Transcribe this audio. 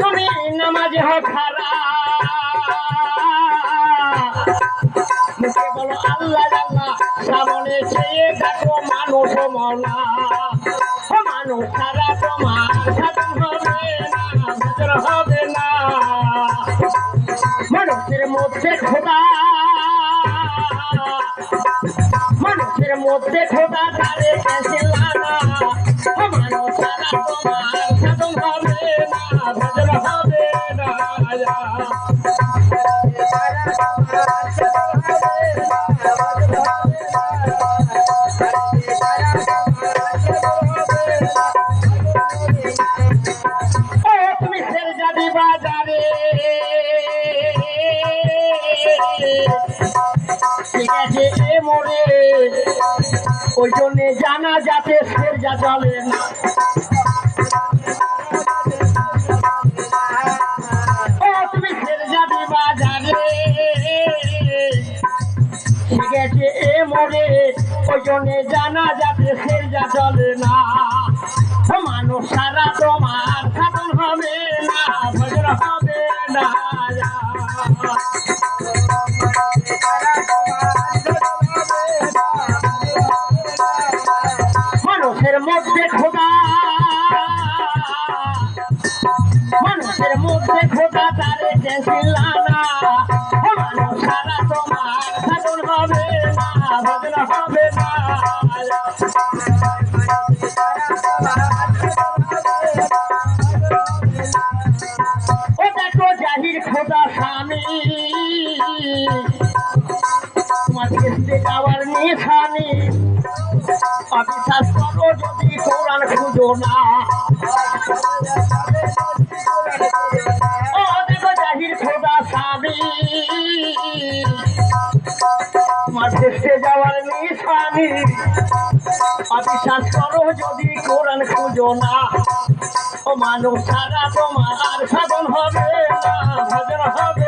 তুমি নামাজে হও খারা মুখে বলো, আল্লাহ আল্লাহ, সামনে চেয়ে দেখো মানুষ ও মানুষ না মানুষের মধ্যে মধ্যে খোদা তারে কেসিলানা মানুষ সারা তোমার সাধন হবে না, ভজন হবে না তুমি সেল যাবি বাজারে। আছে এ মরে। ওই জন্যে জানা যাতে সের যা চলে না। তুমি সেল যাবি বাজারে। আছে এ মরে। ওই জন্যে জানা যাতে সের যা চলে না। মানুষ সারা তোমার সাধন হবে না ভজন হবে না। মধ্যে খোদা। মানুষের মধ্যে খোদা তারে মানুষ সারা তোমার হবে না। অবিশ্বাস করো যদি কোরআন খুঁজো না ও দেখো জাহির খোদা স্বামী তোমার কেসে যাওয়ার নিশানি অবিশ্বাস করো যদি কোরআন খুঁজো না ও মানুষ সারা তোমার সাধন হবে না ভজন হবে